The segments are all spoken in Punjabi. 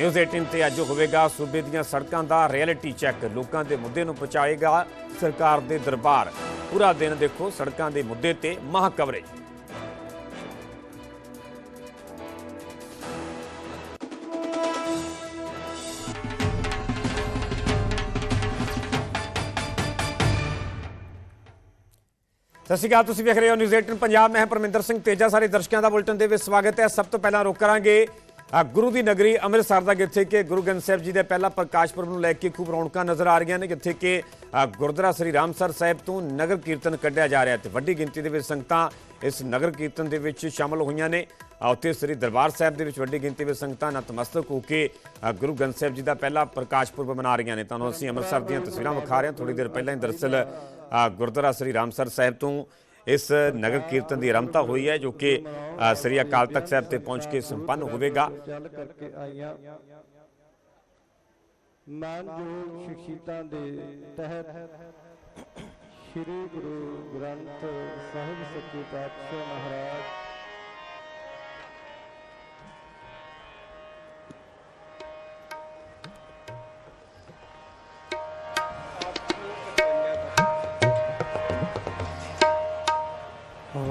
ਨਿਊਜ਼ 18 ਤੇ ਅੱਜ ਹੋਵੇਗਾ ਸੂਬੇ ਦੀਆਂ ਸੜਕਾਂ ਦਾ ਰਿਐਲਿਟੀ ਚੈੱਕ। ਲੋਕਾਂ ਦੇ ਮੁੱਦੇ ਨੂੰ ਪਹੁੰਚਾਏਗਾ ਸਰਕਾਰ ਦੇ ਦਰਬਾਰ। ਪੂਰਾ ਦਿਨ ਦੇਖੋ ਸੜਕਾਂ ਦੇ ਮੁੱਦੇ ਤੇ ਮਹਾ ਕਵਰੇਜ। ਸਤਿ ਸ਼੍ਰੀ ਅਕਾਲ, ਤੁਸੀਂ ਵੇਖ ਰਹੇ ਹੋ ਨਿਊਜ਼ 18 ਪੰਜਾਬ। ਮੈਂ ਪਰਮਿੰਦਰ ਸਿੰਘ ਤੇਜਾ। ਸਾਰੇ ਦਰਸ਼ਕਾਂ ਦਾ ਬੁਲਟਨ ਦੇ ਵਿੱਚ ਸਵਾਗਤ ਹੈ। ਸਭ ਤੋਂ ਪਹਿਲਾਂ ਰੁਕ ਕਰਾਂਗੇ ਗੁਰੂ ਦੀ ਨਗਰੀ ਅੰਮ੍ਰਿਤਸਰ ਦਾ, ਜਿੱਥੇ ਕਿ ਗੁਰੂ ਗ੍ਰੰਥ ਸਾਹਿਬ ਜੀ ਦੇ ਪਹਿਲਾ ਪ੍ਰਕਾਸ਼ ਪੁਰਬ ਨੂੰ ਲੈ ਕੇ ਖੂਬ ਰੌਣਕਾਂ ਨਜ਼ਰ ਆ ਰਹੀਆਂ ਨੇ, ਜਿੱਥੇ ਕਿ ਗੁਰਦੁਆਰਾ ਸ੍ਰੀ ਰਾਮਸਰ ਸਾਹਿਬ ਤੋਂ ਨਗਰ ਕੀਰਤਨ ਕੱਢਿਆ ਜਾ ਰਿਹਾ ਤੇ ਵੱਡੀ ਗਿਣਤੀ ਦੇ ਵਿੱਚ ਸੰਗਤਾਂ ਇਸ ਨਗਰ ਕੀਰਤਨ ਦੇ ਵਿੱਚ ਸ਼ਾਮਲ ਹੋਈਆਂ ਨੇ। ਉੱਥੇ ਸ੍ਰੀ ਦਰਬਾਰ ਸਾਹਿਬ ਦੇ ਵਿੱਚ ਵੱਡੀ ਗਿਣਤੀ ਵਿੱਚ ਸੰਗਤਾਂ ਨਤਮਸਤਕ ਹੋ ਕੇ ਗੁਰੂ ਗ੍ਰੰਥ ਸਾਹਿਬ ਜੀ ਦਾ ਪਹਿਲਾ ਪ੍ਰਕਾਸ਼ ਪੁਰਬ ਮਨਾ ਰਹੀਆਂ ਨੇ। ਤੁਹਾਨੂੰ ਅਸੀਂ ਅੰਮ੍ਰਿਤਸਰ ਦੀਆਂ ਤਸਵੀਰਾਂ ਵਿਖਾ ਰਹੇ ਹਾਂ। ਥੋੜੀ ਦੇਰ ਪਹਿਲਾਂ ਹੀ ਦਰਅਸਲ ਗੁਰਦੁਆਰਾ ਸ੍ਰੀ ਰਾਮਸਰ ਸਾਹਿਬ ਤੋਂ ਇਸ ਨਗਰ ਕੀਰਤਨ ਦੀ ਆਰੰਭਤਾ ਹੋਈ ਹੈ, ਜੋ ਕਿ ਸ੍ਰੀ ਅਕਾਲ ਤਖਤ ਸਾਹਿਬ ਤੇ ਪਹੁੰਚ ਕੇ ਸੰਪੰਨ ਹੋਵੇਗਾ। ਚੱਲ ਕਰਕੇ ਆਈਆਂ। ਮਾਨਯੋਗ ਸ਼ਖਸੀਅਤਾਂ ਦੇ ਤਹਿਤ ਸ੍ਰੀ ਗੁਰੂ ਗ੍ਰੰਥ ਸਾਹਿਬ ਸੱਚੇ ਪਾਤਸ਼ਾਹ ਮਹਾਰਾਜ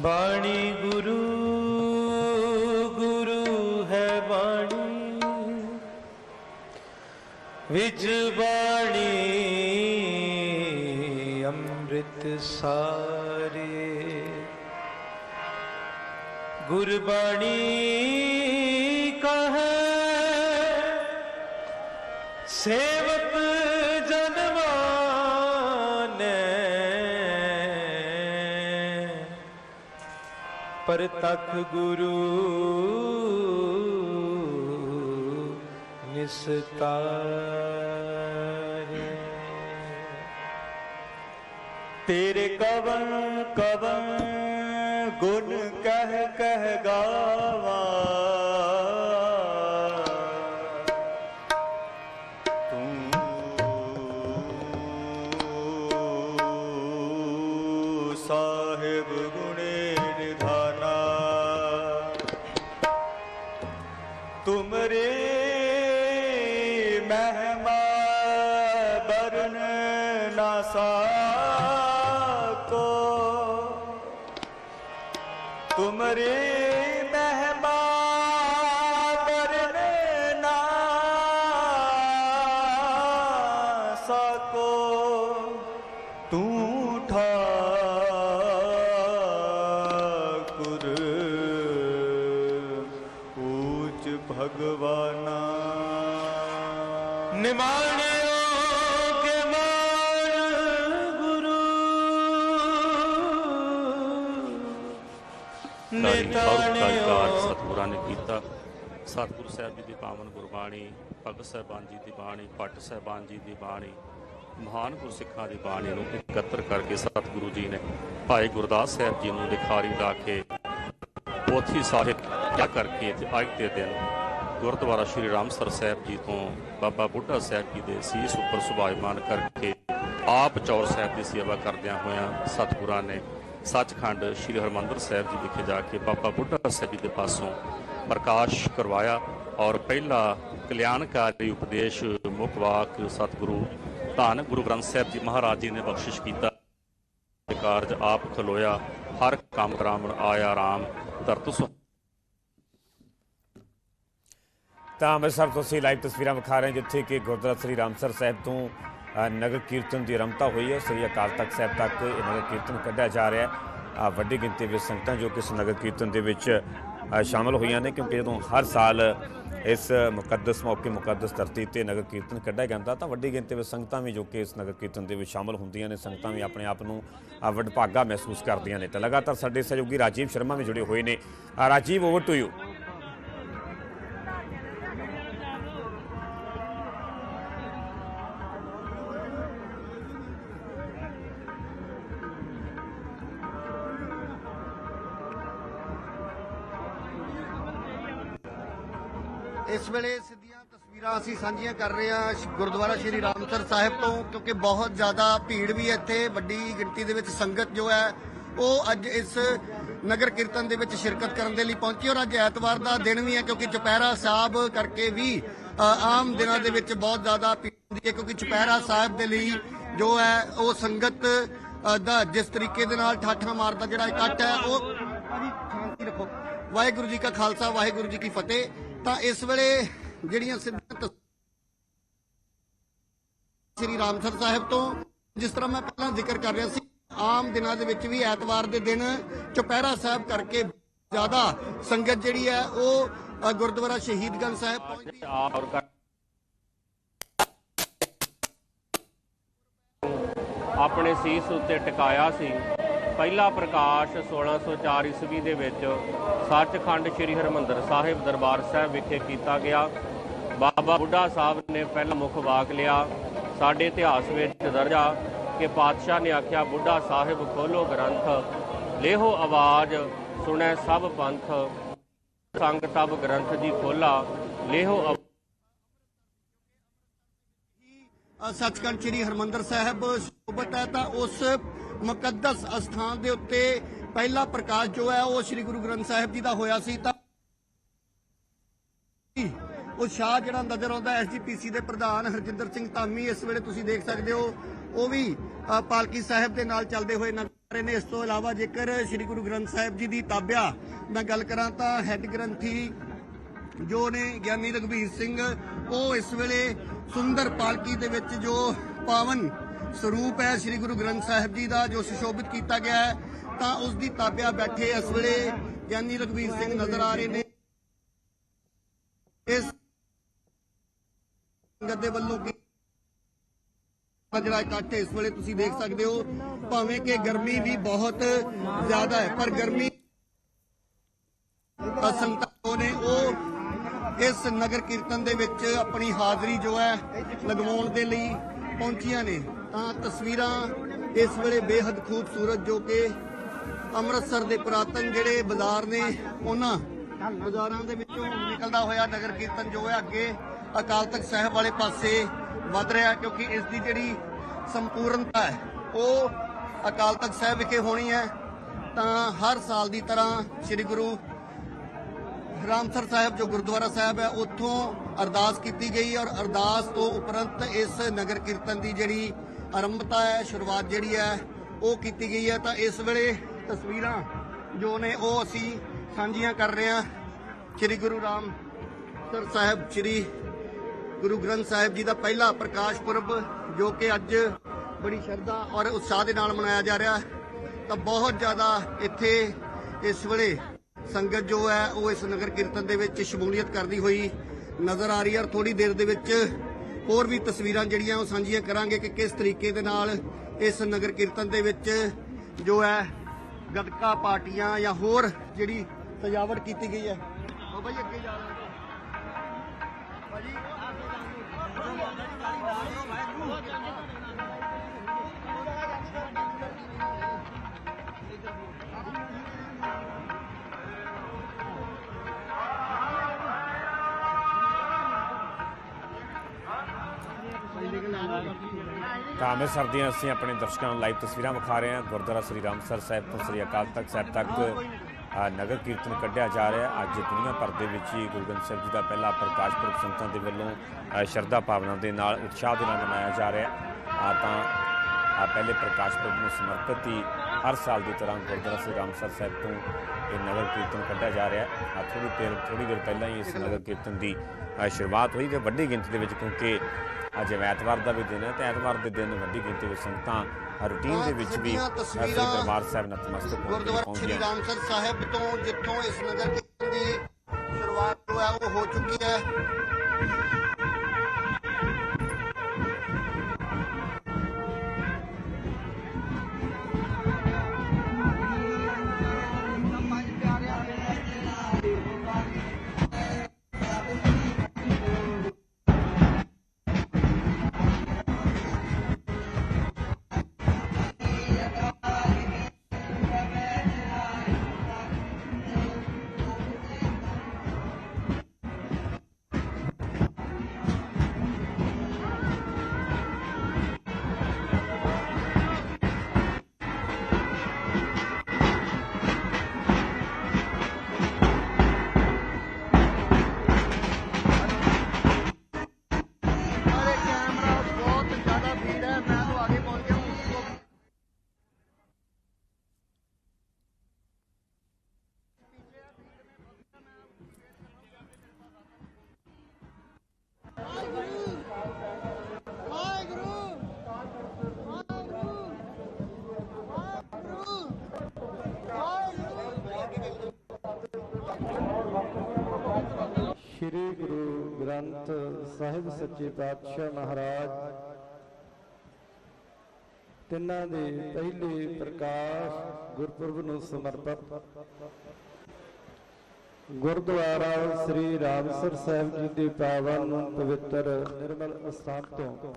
ਬਾਣੀ ਗੁਰੂ ਗੁਰੂ ਹੈ ਬਾਣੀ। ਵਿਚ ਬਾਣੀ ਅੰਮ੍ਰਿਤ ਸਾਰੇ। ਗੁਰਬਾਣੀ ਪਰ ਤਖ ਗੁਰੂ ਨਿਸਤਾਰੇ। ਤੇਰੇ ਕਵਨ ਕਵਨ ਗੁਣ ਕਹਿ ਕਹਿ ਗਾਵਾ। ਤੂੰ ਠਾਕੁਰ ਊਚ ਭਗਵਾਨਾ ਕਾਰਜ ਨਿਤਾਣਿਓ ਸਤਿਗੁਰਾਂ ਨੇ ਕੀਤਾ। ਸਤਿਗੁਰੂ ਸਾਹਿਬ ਜੀ ਦੀ ਪਾਵਨ ਗੁਰਬਾਣੀ ਭਗਤ ਸਾਹਿਬਾਨ ਜੀ ਦੀ ਬਾਣੀ ਪੱਟ ਸਾਹਿਬਾਨ ਜੀ ਦੀ ਬਾਣੀ ਮਹਾਨ ਗੁਰਸਿੱਖਾਂ ਦੀ ਬਾਣੀ ਨੂੰ ਇਕੱਤਰ ਕਰਕੇ ਸਤਿਗੁਰੂ ਜੀ ਨੇ ਭਾਈ ਗੁਰਦਾਸ ਸਾਹਿਬ ਜੀ ਨੂੰ ਲਿਖਾਰੀ ਲਾ ਕੇ ਪੋਥੀ ਸਾਹਿਬ ਜਾ ਕਰਕੇ ਤੇ ਅੱਜ ਦੇ ਦਿਨ ਗੁਰਦੁਆਰਾ ਸ਼੍ਰੀ ਰਾਮਸਰ ਸਾਹਿਬ ਜੀ ਤੋਂ ਬਾਬਾ ਬੁੱਢਾ ਸਾਹਿਬ ਜੀ ਦੇ ਸੀਸ ਉੱਪਰ ਸੁਭਾਇਮਾਨ ਕਰਕੇ ਆਪ ਚੌਰ ਸਾਹਿਬ ਦੀ ਸੇਵਾ ਕਰਦਿਆਂ ਹੋਇਆਂ ਸਤਿਗੁਰਾਂ ਨੇ ਸੱਚਖੰਡ ਸ਼੍ਰੀ ਹਰਮੰਦਰ ਸਾਹਿਬ ਜੀ ਵਿਖੇ ਜਾ ਕੇ ਬਾਬਾ ਬੁੱਢਾ ਸਾਹਿਬ ਜੀ ਦੇ ਪਾਸੋਂ ਪ੍ਰਕਾਸ਼ ਕਰਵਾਇਆ ਔਰ ਪਹਿਲਾ ਕਲਿਆਣਕਾਰੀ ਉਪਦੇਸ਼ ਮੁੱਖ ਵਾਕ ਸਤਿਗੁਰੂ ਧੰਨ ਗੁਰੂ ਗ੍ਰੰਥ ਸਾਹਿਬ ਜੀ ਮਹਾਰਾਜ ਜੀ ਨੇ ਬਖਸ਼ਿਸ਼ ਕੀਤਾ। ਕਾਰਜ ਆਪ ਖਲੋਇਆ, ਹਰ ਕੰਮ ਕਰਾਵਣ ਆਇਆ ਰਾਮ, ਧਰਤ ਸੁ ਤਾਂ ਅੰਮ੍ਰਿਤਸਰ ਤੋਂ ਅਸੀਂ ਲਾਈਵ ਤਸਵੀਰਾਂ ਵਿਖਾ ਰਹੇ ਹਾਂ, ਜਿੱਥੇ ਕਿ ਗੁਰਦੁਆਰਾ ਸ੍ਰੀ ਰਾਮਸਰ ਸਾਹਿਬ ਤੋਂ ਨਗਰ ਕੀਰਤਨ ਦੀ ਆਰੰਭਤਾ ਹੋਈ ਹੈ। ਸ੍ਰੀ ਅਕਾਲ ਤਖਤ ਸਾਹਿਬ ਤੱਕ ਇਹ ਨਗਰ ਕੀਰਤਨ ਕੱਢਿਆ ਜਾ ਰਿਹਾ ਹੈ। ਵੱਡੀ ਗਿਣਤੀ ਵਿੱਚ ਸੰਗਤਾਂ ਜੋ ਕਿ ਇਸ ਨਗਰ ਕੀਰਤਨ ਦੇ ਵਿੱਚ ਸ਼ਾਮਲ ਹੋਈਆਂ ਨੇ ਕਿਉਂਕਿ ਜਦੋਂ ਹਰ ਸਾਲ ਇਸ ਮੁਕੱਦਸ ਮੌਕੇ ਮੁਕੱਦਸ ਧਰਤੀ ਤੇ ਨਗਰ ਕੀਰਤਨ ਕੱਢਿਆ ਜਾਂਦਾ ਤਾਂ ਵੱਡੀ ਗਿਣਤੀ ਵਿੱਚ ਸੰਗਤਾਂ ਵੀ ਜੋ ਕਿ ਇਸ ਨਗਰ ਕੀਰਤਨ ਦੇ ਵਿੱਚ ਸ਼ਾਮਲ ਹੁੰਦੀਆਂ ਨੇ, ਸੰਗਤਾਂ ਵੀ ਆਪਣੇ ਆਪ ਨੂੰ ਵਡਭਾਗਾ ਮਹਿਸੂਸ ਕਰਦੀਆਂ ਨੇ। ਤਾਂ ਲਗਾਤਾਰ ਸਾਡੇ ਸਹਿਯੋਗੀ ਰਾਜੀਵ ਸ਼ਰਮਾ ਵੀ ਜੁੜੇ ਹੋਏ ਨੇ। ਰਾਜੀਵ ਓਵਰ ਟੂ ਯੂ ਇਸ ਵੇਲੇ ਸਿੱਧੀਆਂ ਤਸਵੀਰਾਂ ਅਸੀਂ ਸਾਂਝੀਆਂ ਕਰ ਰਹੇ ਹਾਂ ਗੁਰਦੁਆਰਾ ਸ਼੍ਰੀ ਰਾਮਸਰ ਸਾਹਿਬ ਤੋਂ, ਕਿਉਂਕਿ ਬਹੁਤ ਜ਼ਿਆਦਾ ਭੀੜ ਵੀ ਹੈ ਇੱਥੇ, ਵੱਡੀ ਗਿਣਤੀ ਦੇ ਵਿੱਚ ਸੰਗਤ ਜੋ ਹੈ, ਉਹ ਅੱਜ ਇਸ ਨਗਰ ਕੀਰਤਨ ਦੇ ਵਿੱਚ ਸ਼ਿਰਕਤ ਕਰਨ ਦੇ ਲਈ ਪਹੁੰਚੀ ਔਰ ਅੱਜ ਐਤਵਾਰ ਦਾ ਦਿਨ ਵੀ ਹੈ, ਕਿਉਂਕਿ ਚੁਪਹਿਰਾ ਸਾਹਿਬ ਕਰਕੇ ਵੀ ਆਮ ਦਿਨਾਂ ਦੇ ਵਿੱਚ ਬਹੁਤ ਜ਼ਿਆਦਾ ਭੀੜ ਹੁੰਦੀ ਹੈ, ਕਿਉਂਕਿ ਚੁਪਹਿਰਾ ਸਾਹਿਬ ਦੇ ਲਈ ਜੋ ਹੈ, ਉਹ ਸੰਗਤ ਦਾ ਜਿਸ ਤਰੀਕੇ ਦੇ ਨਾਲ ਠਾਠਾਂ ਮਾਰਦਾ ਜਿਹੜਾ ਇਕੱਠ ਹੈ, ਉਹ ਰੱਖੋ ਵਾਹਿਗੁਰੂ ਜੀ ਕਾ ਖਾਲਸਾ, ਵਾਹਿਗੁਰੂ ਜੀ ਕੀ ਫਤਿਹ। ਤਾਂ ਇਸ ਵੇਲੇ ਜਿਹੜੀਆਂ ਸਿੱਧੀਆਂ ਸ੍ਰੀ ਰਾਮਸਰ ਸਾਹਿਬ ਤੋਂ, ਜਿਸ ਤਰ੍ਹਾਂ ਮੈਂ ਪਹਿਲਾਂ ਜ਼ਿਕਰ ਕਰ ਰਿਹਾ ਸੀ, ਆਮ ਦਿਨਾਂ ਦੇ ਵਿੱਚ ਵੀ ਐਤਵਾਰ ਦੇ ਦਿਨ ਚੁਪਹਿਰਾ ਸਾਹਿਬ ਕਰਕੇ ਜ਼ਿਆਦਾ ਸੰਗਤ ਜਿਹੜੀ ਹੈ ਉਹ ਗੁਰਦੁਆਰਾ ਸ਼ਹੀਦਗੰਜ ਸਾਹਿਬ ਪਹੁੰਚਦੀ ਹੈ। ਆਪਣੇ ਸੀਸ ਉੱਤੇ ਟਿਕਾਇਆ ਸੀ। ਪਹਿਲਾ ਪ੍ਰਕਾਸ਼ 1604 ਈਸਵੀ ਦੇ ਵਿੱਚ ਸੱਚਖੰਡ ਸ੍ਰੀ ਹਰਮੰਦਰ ਸਾਹਿਬ ਦਰਬਾਰ ਸਾਹਿਬ ਵਿਖੇ ਕੀਤਾ ਗਿਆ। ਬਾਬਾ ਬੁੱਢਾ ਸਾਹਿਬ ਨੇ ਪਹਿਲਾ ਮੁਖ ਵਾਕ ਲਿਆ। ਸਾਡੇ ਇਤਿਹਾਸ ਵਿੱਚ ਦਰਜਾ ਕਿ ਪਾਤਸ਼ਾਹ ਨੇ ਆਖਿਆ, ਬੁੱਢਾ ਸਾਹਿਬ ਖੋਲੋ ਗ੍ਰੰਥ ਲੇਹੋ ਆਵਾਜ਼, ਸੁਣੈ ਸਭ ਪੰਥ। ਸੰਗ ਤਬ ਗ੍ਰੰਥ ਜੀ ਖੋਲਾ ਲੇਹੋ ਆਵਾਜ਼। ਸੱਚਖੰਡ ਸ੍ਰੀ ਹਰਮੰਦਰ ਸਾਹਿਬ ਸ਼ੋਭਤ ਹੈ ਤਾਂ ਉਸ ਮੁਕੱਦਸ ਅਸਥਾਨ ਦੇ ਉੱਤੇ ਪਹਿਲਾ ਪ੍ਰਕਾਸ਼ ਜੋ ਹੈ ਉਹ ਸ੍ਰੀ ਗੁਰੂ ਗ੍ਰੰਥ ਸਾਹਿਬ ਜੀ ਦਾ ਹੋਇਆ ਸੀ ਤਾਂ ਉਹ ਜਿਹੜਾ ਨਜ਼ਰ ਆਉਂਦਾ ਐਸਜੀਪੀਸੀ ਦੇ ਪ੍ਰਧਾਨ ਹਰਜਿੰਦਰ ਸਿੰਘ ਧਾਮੀ, ਇਸ ਵੇਲੇ ਤੁਸੀਂ ਦੇਖ ਸਕਦੇ ਹੋ, ਉਹ ਵੀ ਪਾਲਕੀ ਸਾਹਿਬ ਦੇ ਨਾਲ ਚੱਲਦੇ ਹੋਏ ਨਜ਼ਰ ਆ ਰਹੇ ਨੇ। ਇਸ ਤੋਂ ਇਲਾਵਾ ਜੇਕਰ ਸ੍ਰੀ ਗੁਰੂ ਗ੍ਰੰਥ ਸਾਹਿਬ ਜੀ ਦੀ ਤਾਬਿਆ ਮੈਂ ਗੱਲ ਕਰਾਂ ਤਾਂ ਹੈੱਡ ਗ੍ਰੰਥੀ ਜੋ ਨੇ ਗਿਆਨੀ ਰਘਬੀਰ ਸਿੰਘ, ਉਹ ਇਸ ਵੇਲੇ ਸੁੰਦਰ ਪਾਲਕੀ ਦੇ ਵਿੱਚ ਜੋ ਪਾਵਨ ਸਰੂਪ ਹੈ ਸ੍ਰੀ ਗੁਰੂ ਗ੍ਰੰਥ ਸਾਹਿਬ ਜੀ ਦਾ, ਜੋ ਸੁਸ਼ੋਭਿਤ ਕੀਤਾ ਗਿਆ ਹੈ, ਤਾਂ ਉਸ ਦੀ ਤਾਬਿਆ ਬੈਠੇ ਇਸ ਵੇਲੇ ਗਿਆਨੀ ਰਘਬੀਰ ਸਿੰਘ ਨਜ਼ਰ ਆ ਰਹੇ ਨੇ। ਇਸ ਸੰਗਤ ਵੱਲੋਂ ਜਿਹੜਾ ਇਕੱਠ ਇਸ ਵੇਲੇ ਤੁਸੀਂ ਦੇਖ ਸਕਦੇ ਹੋ, ਭਾਵੇਂ ਕਿ ਗਰਮੀ ਵੀ ਬਹੁਤ ਜ਼ਿਆਦਾ ਹੈ, ਪਰ ਗਰਮੀ ਤਾਂ ਨੇ, ਉਹ ਇਸ ਨਗਰ ਕੀਰਤਨ ਦੇ ਵਿੱਚ ਆਪਣੀ ਹਾਜ਼ਰੀ ਜੋ ਹੈ, ਲਗਵਾਉਣ ਦੇ ਲਈ ਪਹੁੰਚੀਆਂ ਨੇ, ਤਾਂ ਤਸਵੀਰਾਂ ਇਸ ਵੇਲੇ ਬੇਹੱਦ ਖੂਬਸੂਰਤ ਜੋ ਕਿ ਅੰਮ੍ਰਿਤਸਰ ਦੇ ਪੁਰਾਤਨ ਜਿਹੜੇ ਬਾਜ਼ਾਰ ਨੇ, ਉਹਨਾਂ ਬਾਜ਼ਾਰਾਂ ਦੇ ਵਿੱਚੋਂ ਨਿਕਲਦਾ ਹੋਇਆ ਨਗਰ ਕੀਰਤਨ ਜੋ ਹੈ ਅੱਗੇ ਅਕਾਲ ਤਖਤ ਸਾਹਿਬ ਵਾਲੇ ਪਾਸੇ ਵੱਧ ਰਿਹਾ ਕਿਉਂਕਿ ਇਸ ਦੀ ਜਿਹੜੀ ਸੰਪੂਰਨਤਾ ਹੈ, ਉਹ ਅਕਾਲ ਤਖਤ ਸਾਹਿਬ ਵਿਖੇ ਹੋਣੀ ਹੈ। ਤਾਂ ਹਰ ਸਾਲ ਦੀ ਤਰ੍ਹਾਂ ਸ੍ਰੀ ਗੁਰੂ ਰਾਮਸਰ ਸਾਹਿਬ ਜੋ ਗੁਰਦੁਆਰਾ ਸਾਹਿਬ ਹੈ, ਉੱਥੋਂ ਅਰਦਾਸ ਕੀਤੀ ਗਈ ਔਰ ਅਰਦਾਸ ਤੋਂ ਉਪਰੰਤ ਇਸ ਨਗਰ ਕੀਰਤਨ ਦੀ ਜਿਹੜੀ ਆਰੰਭਤਾ ਹੈ, ਸ਼ੁਰੂਆਤ ਜਿਹੜੀ ਹੈ, ਉਹ ਕੀਤੀ ਗਈ ਹੈ। ਤਾਂ ਇਸ ਵੇਲੇ ਤਸਵੀਰਾਂ ਜੋ ਨੇ ਉਹ ਅਸੀਂ ਸਾਂਝੀਆਂ ਕਰ ਰਹੇ ਹਾਂ। ਸ੍ਰੀ ਗੁਰੂ ਰਾਮਸਰ ਸਾਹਿਬ, ਸ੍ਰੀ ਗੁਰੂ ਗ੍ਰੰਥ ਸਾਹਿਬ ਜੀ ਦਾ ਪਹਿਲਾ ਪ੍ਰਕਾਸ਼ ਪੁਰਬ, ਜੋ ਕਿ ਅੱਜ ਬੜੀ ਸ਼ਰਧਾ ਔਰ ਉਤਸ਼ਾਹ ਦੇ ਨਾਲ ਮਨਾਇਆ ਜਾ ਰਿਹਾ ਤਾਂ ਬਹੁਤ ਜ਼ਿਆਦਾ ਇੱਥੇ ਇਸ ਵੇਲੇ ਸੰਗਤ ਜੋ ਹੈ, ਉਹ ਇਸ ਨਗਰ ਕੀਰਤਨ ਦੇ ਵਿੱਚ ਸ਼ਮੂਲੀਅਤ ਕਰਦੀ ਹੋਈ ਨਜ਼ਰ ਆ ਰਹੀ ਹੈ ਔਰ ਥੋੜੀ ਦੇਰ ਦੇ ਵਿੱਚ ਹੋਰ ਵੀ ਤਸਵੀਰਾਂ ਜਿਹੜੀਆਂ ਉਹ ਸਾਂਝੀਆਂ ਕਰਾਂਗੇ ਕਿ ਕਿਸ ਤਰੀਕੇ ਦੇ ਨਾਲ ਇਸ ਨਗਰ ਕੀਰਤਨ ਦੇ ਵਿੱਚ ਜੋ ਹੈ ਗਤਕਾ ਪਾਰਟੀਆਂ ਜਾਂ ਹੋਰ ਜਿਹੜੀ ਸਜਾਵਟ ਕੀਤੀ ਗਈ ਹੈ। ਉਹ ਭਾਈ ਅੱਗੇ ਜਾ ਤਾਂ ਅੰਮ੍ਰਿਤਸਰ ਦੀਆਂ ਅਸੀਂ ਆਪਣੇ ਦਰਸ਼ਕਾਂ ਨੂੰ ਲਾਈਵ ਤਸਵੀਰਾਂ ਵਿਖਾ ਰਹੇ ਹਾਂ। ਗੁਰਦੁਆਰਾ ਸ੍ਰੀ ਰਾਮਸਰ ਸਾਹਿਬ ਤੋਂ ਸ੍ਰੀ ਅਕਾਲ ਤਖਤ ਸਾਹਿਬ ਤੱਕ ਨਗਰ ਕੀਰਤਨ ਕੱਢਿਆ ਜਾ ਰਿਹਾ। ਅੱਜ ਦੁਨੀਆ ਭਰ ਦੇ ਵਿੱਚ ਹੀ ਗੁਰੂ ਗ੍ਰੰਥ ਸਾਹਿਬ ਜੀ ਦਾ ਪਹਿਲਾ ਪ੍ਰਕਾਸ਼ ਪੁਰਬ ਸੰਤਾਂ ਦੇ ਵੱਲੋਂ ਸ਼ਰਧਾ ਭਾਵਨਾ ਦੇ ਨਾਲ, ਉਤਸ਼ਾਹ ਦੇ ਨਾਲ ਮਨਾਇਆ ਜਾ ਰਿਹਾ। ਆ ਤਾਂ ਪਹਿਲੇ ਪ੍ਰਕਾਸ਼ ਪੁਰਬ ਨੂੰ ਸਮਰਪਿਤ ਹੀ ਹਰ ਸਾਲ ਦੀ ਤਰ੍ਹਾਂ ਗੁਰਦੁਆਰਾ ਸ੍ਰੀ ਰਾਮਸਰ ਸਾਹਿਬ ਤੋਂ ਇਹ ਨਗਰ ਕੀਰਤਨ ਕੱਢਿਆ ਜਾ ਰਿਹਾ। ਹੈ ਥੋੜੀ ਦੇਰ ਥੋੜੀ ਦੇਰ ਪਹਿਲਾਂ ਹੀ ਇਸ ਨਗਰ ਕੀਰਤਨ ਦੀ ਸ਼ੁਰੂਆਤ ਹੋਈ ਤੇ ਵੱਡੀ ਗਿਣਤੀ ਦੇ ਵਿੱਚ ਕਿਉਂਕਿ ਅੱਜ ਐਤਵਾਰ ਦਾ ਵੀ ਦਿਨ ਹੈ ਤੇ ਐਤਵਾਰ ਦੇ ਦਿਨ ਵੱਡੀ ਗਿਣਤੀ ਵਿੱਚ ਸੰਗਤਾਂ ਰੂਟੀਨ ਦੇ ਵਿੱਚ ਵੀ ਸ੍ਰੀ ਦਰਬਾਰ ਸਾਹਿਬ ਨਤਮਸਤਕ ਗੁਰਦੁਆਰਾ ਸ੍ਰੀ ਰਾਮਸਰ ਸਾਹਿਬ ਤੋਂ ਜਿੱਥੋਂ ਇਸ ਨਗਰ ਦੀ ਸ਼ੁਰੂਆਤ ਜੋ ਹੈ ਉਹ ਹੋ ਚੁੱਕੀ ਹੈ। ਸ੍ਰੀ ਗੁਰੂ ਗ੍ਰੰਥ ਸਾਹਿਬ ਸੱਚੇ ਪਾਤਸ਼ਾਹ ਮਹਾਰਾਜ, ਤਿੰਨਾਂ ਦੇ ਪਹਿਲੇ ਪ੍ਰਕਾਸ਼ ਗੁਰਪੁਰਬ ਨੂੰ ਸਮਰਪਿਤ ਗੁਰਦੁਆਰਾ ਸ੍ਰੀ ਰਾਮਸਰ ਸਾਹਿਬ ਜੀ ਦੇ ਪਾਵਨ ਪਵਿੱਤਰ ਨਿਰਮਲ ਅਸਥਾਨ ਤੋਂ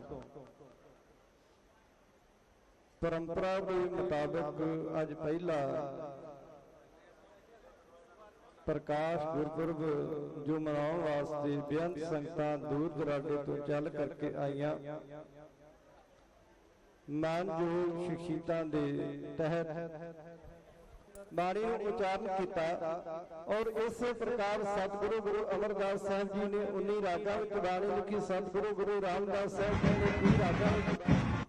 ਪਰੰਪਰਾ ਦੇ ਮੁਤਾਬਕ ਅੱਜ ਪਹਿਲਾ ਪ੍ਰਕਾਸ਼ ਗੁਰਪੁਰਬ ਜੋ ਮਨਾਉਣ ਵਾਸਤੇ ਬੇਅੰਤ ਸੰਗਤਾਂ ਦੂਰ ਦਰਾਡੇ ਤੋਂ ਚੱਲ ਕਰਕੇ ਆਈਆਂ। ਮਾਨਯੋਗ ਸ਼ਖਸੀਅਤਾਂ ਦੇ ਤਹਿਤ ਬਾਣੀ ਨੂੰ ਉਚਾਰਨ ਕੀਤਾ ਔਰ ਇਸੇ ਪ੍ਰਕਾਰ ਸਤਿਗੁਰੂ ਗੁਰੂ ਅਮਰਦਾਸ ਸਾਹਿਬ ਜੀ ਨੇ 19 ਰਾਗਾਂ ਵਿੱਚ ਬਾਣੀ ਲਿਖੀ। ਸਤਿਗੁਰੂ ਗੁਰੂ ਰਾਮਦਾਸ ਸਾਹਿਬ ਜੀ ਨੇ 20 ਰਾਗਾਂ ਵਿੱਚ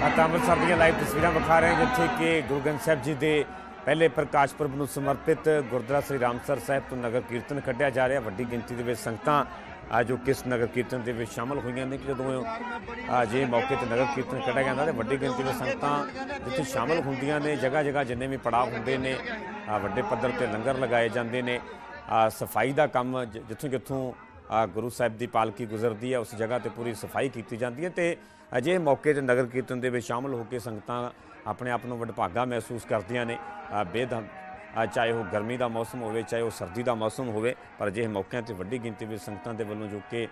ਸਾਰਿਆਂ ਅੰਮ੍ਰਿਤਸਰ ਦੀਆਂ ਲਾਈਵ ਤਸਵੀਰਾਂ ਵਿਖਾ ਰਹੇ ਹਾਂ ਜਿੱਥੇ ਕਿ ਗੁਰੂ ਗ੍ਰੰਥ ਸਾਹਿਬ ਜੀ ਦੇ ਪਹਿਲੇ ਪ੍ਰਕਾਸ਼ ਪੁਰਬ ਨੂੰ ਸਮਰਪਿਤ ਗੁਰਦੁਆਰਾ ਸ੍ਰੀ ਰਾਮਸਰ ਸਾਹਿਬ ਤੋਂ ਨਗਰ ਕੀਰਤਨ ਕੱਢਿਆ ਜਾ ਰਿਹਾ। ਵੱਡੀ ਗਿਣਤੀ ਦੇ ਵਿੱਚ ਸੰਗਤਾਂ ਆ ਜੋ ਕਿਸ ਨਗਰ ਕੀਰਤਨ ਦੇ ਵਿੱਚ ਸ਼ਾਮਲ ਹੋਈਆਂ ਨੇ ਕਿ ਜਦੋਂ ਆ ਜੇ ਮੌਕੇ ਤੇ ਨਗਰ ਕੀਰਤਨ ਕੱਢਿਆ ਜਾਂਦਾ ਤੇ ਵੱਡੀ ਗਿਣਤੀ ਵਿੱਚ ਸੰਗਤਾਂ ਜਿੱਥੇ ਸ਼ਾਮਲ ਹੁੰਦੀਆਂ ਨੇ ਜਗ੍ਹਾ ਜਗ੍ਹਾ ਜਿੰਨੇ ਵੀ ਪੜਾਅ ਹੁੰਦੇ ਨੇ ਵੱਡੇ ਪੱਧਰ ਤੇ ਲੰਗਰ ਲਗਾਏ ਜਾਂਦੇ ਨੇ। ਸਫ਼ਾਈ ਦਾ ਕੰਮ ਜ- ਜਿੱਥੋਂ ਜਿੱਥੋਂ ਗੁਰੂ ਸਾਹਿਬ ਦੀ ਪਾਲਕੀ ਗੁਜ਼ਰਦੀ ਹੈ ਉਸ ਜਗ੍ਹਾ ਤੇ ਪੂਰੀ ਸਫ਼ਾਈ ਕੀਤੀ ਜਾਂਦੀ ਹੈ ਤੇ ਅਜਿਹੇ ਮੌਕੇ ਤੇ ਨਗਰ ਕੀਰਤਨ ਦੇ ਵਿੱਚ ਸ਼ਾਮਲ ਹੋ ਕੇ ਸੰਗਤਾਂ ਆਪਣੇ ਆਪ ਨੂੰ ਵਡਭਾਗਾ ਮਹਿਸੂਸ ਕਰਦੀਆਂ ਨੇ। ਬੇਦਮ ਚਾਹੇ ਉਹ ਗਰਮੀ ਦਾ ਮੌਸਮ ਹੋਵੇ, ਚਾਹੇ ਉਹ ਸਰਦੀ ਦਾ ਮੌਸਮ ਹੋਵੇ, ਪਰ ਅਜਿਹੇ ਮੌਕਿਆਂ ਤੇ ਵੱਡੀ ਗਿਣਤੀ ਵਿੱਚ ਸੰਗਤਾਂ ਦੇ ਵੱਲੋਂ ਜੋ ਕਿ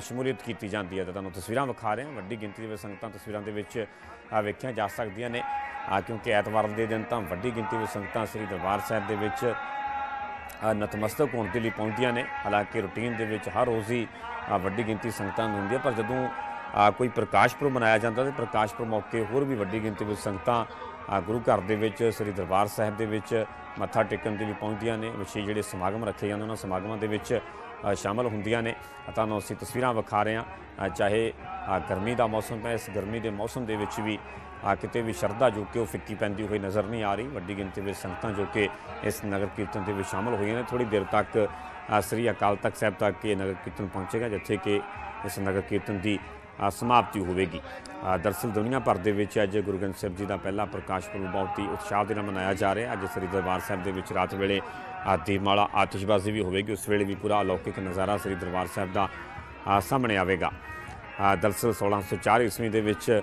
ਸ਼ਮੂਲੀਅਤ ਕੀਤੀ ਜਾਂਦੀ ਹੈ ਤਾਂ ਤੁਹਾਨੂੰ ਤਸਵੀਰਾਂ ਵਿਖਾ ਰਹੇ ਹਾਂ। ਵੱਡੀ ਗਿਣਤੀ ਦੇ ਵਿੱਚ ਸੰਗਤਾਂ ਤਸਵੀਰਾਂ ਦੇ ਵਿੱਚ ਵੇਖੀਆਂ ਜਾ ਸਕਦੀਆਂ ਨੇ। ਕਿਉਂਕਿ ਐਤਵਾਰ ਦੇ ਦਿਨ ਤਾਂ ਵੱਡੀ ਗਿਣਤੀ ਵਿੱਚ ਸੰਗਤਾਂ ਸ੍ਰੀ ਦਰਬਾਰ ਸਾਹਿਬ ਦੇ ਵਿੱਚ ਨਤਮਸਤਕ ਹੋਣ ਦੇ ਲਈ ਪਹੁੰਚਦੀਆਂ ਨੇ। ਹਾਲਾਂਕਿ ਰੁਟੀਨ ਦੇ ਵਿੱਚ ਹਰ ਰੋਜ਼ ਹੀ ਵੱਡੀ ਗਿਣਤੀ ਸੰਗਤਾਂ ਨੂੰ ਹੁੰਦੀ ਹੈ, ਪਰ ਜਦੋਂ ਕੋਈ ਪ੍ਰਕਾਸ਼ ਪੁਰਬ ਮਨਾਇਆ ਜਾਂਦਾ ਤੇ ਪ੍ਰਕਾਸ਼ ਪੁਰਬ ਮੌਕੇ ਹੋਰ ਵੀ ਵੱਡੀ ਗਿਣਤੀ ਵਿੱਚ ਸੰਗਤਾਂ ਗੁਰੂ ਘਰ ਦੇ ਵਿੱਚ, ਸ੍ਰੀ ਦਰਬਾਰ ਸਾਹਿਬ ਦੇ ਵਿੱਚ ਮੱਥਾ ਟੇਕਣ ਦੇ ਲਈ ਪਹੁੰਚਦੀਆਂ ਨੇ। ਵਿਸ਼ੇਸ਼ ਜਿਹੜੇ ਸਮਾਗਮ ਰੱਖੇ ਜਾਂਦੇ ਉਹਨਾਂ ਸਮਾਗਮਾਂ ਦੇ ਵਿੱਚ ਸ਼ਾਮਲ ਹੁੰਦੀਆਂ ਨੇ। ਤੁਹਾਨੂੰ ਅਸੀਂ ਤਸਵੀਰਾਂ ਵਿਖਾ ਰਹੇ ਹਾਂ। ਚਾਹੇ ਗਰਮੀ ਦਾ ਮੌਸਮ ਹੈ ਇਸ ਗਰਮੀ ਦੇ ਮੌਸਮ ਦੇ ਵਿੱਚ ਵੀ ਆ ਕਿਤੇ ਵੀ ਸ਼ਰਧਾ ਜੋ ਕਿ ਉਹ ਫਿੱਕੀ ਪੈਂਦੀ ਹੋਈ ਨਜ਼ਰ ਨਹੀਂ ਆ ਰਹੀ। ਵੱਡੀ ਗਿਣਤੀ ਵਿੱਚ ਸੰਗਤਾਂ ਜੋ ਕਿ ਇਸ ਨਗਰ ਕੀਰਤਨ ਦੇ ਵਿੱਚ ਸ਼ਾਮਲ ਹੋਈਆਂ ਨੇ। ਥੋੜੀ ਦੇਰ ਤੱਕ ਸ੍ਰੀ ਅਕਾਲ ਤਖਤ ਸਾਹਿਬ ਤੱਕ ਇਹ ਨਗਰ ਕੀਰਤਨ ਪਹੁੰਚੇਗਾ ਜਿੱਥੇ ਕਿ ਇਸ ਨਗਰ ਕੀਰਤਨ ਦੀ ਸਮਾਪਤੀ ਹੋਵੇਗੀ। ਅ, ਦਰਅਸਲ ਦੁਨੀਆ ਭਰ ਦੇ ਵਿੱਚ ਅੱਜ ਗੁਰੂ ਗ੍ਰੰਥ ਸਾਹਿਬ ਜੀ ਦਾ ਪਹਿਲਾ ਪ੍ਰਕਾਸ਼ ਪੁਰਬ ਬਹੁਤ ਹੀ ਉਤਸ਼ਾਹ ਦੇ ਨਾਲ ਮਨਾਇਆ ਜਾ ਰਿਹਾ। ਅੱਜ ਸ੍ਰੀ ਦਰਬਾਰ ਸਾਹਿਬ ਦੇ ਵਿੱਚ ਰਾਤ ਵੇਲੇ ਦੀਪਮਾਲਾ ਆਤਿਸ਼ਬਾਜ਼ੀ ਵੀ ਹੋਵੇਗੀ ਉਸ ਵੇਲੇ ਵੀ ਪੂਰਾ ਅਲੌਕਿਕ ਨਜ਼ਾਰਾ ਸ੍ਰੀ ਦਰਬਾਰ ਸਾਹਿਬ ਦਾ ਸਾਹਮਣੇ ਆਵੇਗਾ। ਅ, ਦਰਅਸਲ 1604 ਈਸਵੀ ਦੇ ਵਿੱਚ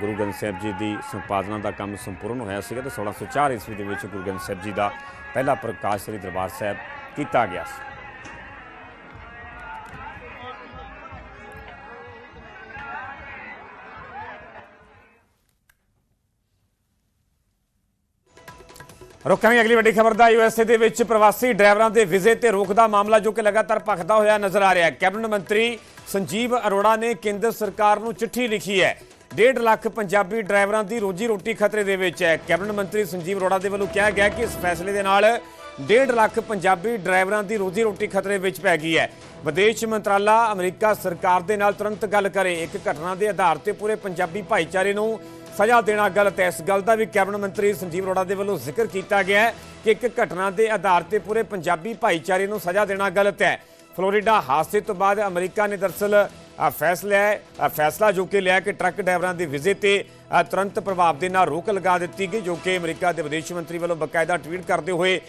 ਗੁਰੂ ਗ੍ਰੰਥ ਸਾਹਿਬ ਜੀ ਦੀ ਸੰਪਾਦਨਾ ਦਾ ਕੰਮ ਸੰਪੂਰਨ ਹੋਇਆ ਸੀਗਾ ਤੇ 1604 ਈਸਵੀ ਦੇ ਵਿੱਚ ਗੁਰੂ ਗ੍ਰੰਥ ਸਾਹਿਬ ਜੀ ਦਾ ਪਹਿਲਾ ਪ੍ਰਕਾਸ਼ ਸ੍ਰੀ ਦਰਬਾਰ ਸਾਹਿਬ ਕੀਤਾ ਗਿਆ ਸੀ। ਰੁਕਾਂਗੇ ਅਗਲੀ ਵੱਡੀ ਖਬਰ ਦਾ ਯੂਐਸਏ ਦੇ ਵਿੱਚ ਪ੍ਰਵਾਸੀ ਡਰਾਈਵਰਾਂ ਦੇ ਵੀਜ਼ੇ ਤੇ ਰੋਕ ਦਾ ਮਾਮਲਾ ਜੋ ਕਿ ਲਗਾਤਾਰ ਭਖਦਾ ਹੋਇਆ ਨਜ਼ਰ ਆ ਰਿਹਾ ਹੈ। ਕੈਬਨਿਟ ਮੰਤਰੀ ਸੰਜੀਵ ਅਰੋੜਾ ਨੇ ਕੇਂਦਰ ਸਰਕਾਰ ਨੂੰ ਚਿੱਠੀ ਲਿਖੀ ਹੈ। 1.5 ਲੱਖ ਪੰਜਾਬੀ ਡਰਾਈਵਰਾਂ ਦੀ ਰੋਜੀ ਰੋਟੀ ਖਤਰੇ ਦੇ ਵਿੱਚ ਹੈ। ਕੈਬਨਿਟ ਮੰਤਰੀ ਸੰਜੀਵ ਅਰੋੜਾ ਦੇ ਵੱਲੋਂ ਕਿਹਾ ਗਿਆ ਕਿ ਇਸ ਫੈਸਲੇ ਦੇ ਨਾਲ 1.5 ਲੱਖ ਪੰਜਾਬੀ ਡਰਾਈਵਰਾਂ ਦੀ ਰੋਜੀ ਰੋਟੀ ਖਤਰੇ ਵਿੱਚ ਪੈ ਗਈ ਹੈ। ਵਿਦੇਸ਼ ਮੰਤਰਾਲਾ ਅਮਰੀਕਾ ਸਰਕਾਰ ਦੇ ਨਾਲ ਤੁਰੰਤ ਗੱਲ ਕਰੇ। ਇੱਕ ਘਟਨਾ ਦੇ ਆਧਾਰ ਤੇ ਪੂਰੇ ਪੰਜਾਬੀ ਭਾਈਚਾਰੇ ਨੂੰ ਸਜ਼ਾ ਦੇਣਾ ਗਲਤ ਹੈ। ਇਸ ਗੱਲ ਦਾ ਵੀ ਕੈਬਨਿਟ ਮੰਤਰੀ ਸੰਜੀਵ ਅਰੋੜਾ ਦੇ ਵੱਲੋਂ ਜ਼ਿਕਰ ਕੀਤਾ ਗਿਆ ਹੈ ਕਿ ਇੱਕ ਘਟਨਾ ਦੇ ਆਧਾਰ ਤੇ ਪੂਰੇ ਪੰਜਾਬੀ ਭਾਈਚਾਰੇ ਨੂੰ ਸਜ਼ਾ ਦੇਣਾ ਗਲਤ ਹੈ। ਫਲੋਰੀਡਾ ਹਾਦਸੇ ਤੋਂ ਬਾਅਦ ਅਮਰੀਕਾ ਨੇ ਦਰਸਲ ਅ, ਫੈਸਲਾ ਹੈ। ਫੈਸਲਾ ਜੋ ਕਿ ਲਿਆ ਕਿ ਟਰੱਕ ਡਰਾਈਵਰਾਂ ਦੇ ਵੀਜ਼ੇ ਤੇ ਤੁਰੰਤ ਪ੍ਰਭਾਵ ਦੇ ਨਾਲ ਰੋਕ ਲਗਾ ਦਿੱਤੀ ਗਈ ਜੋ ਕਿ ਅਮਰੀਕਾ ਦੇ ਵਿਦੇਸ਼ ਮੰਤਰੀ ਵੱਲੋਂ ਬਕਾਇਦਾ ਟਵੀਟ ਕਰਦੇ ਹੋਏ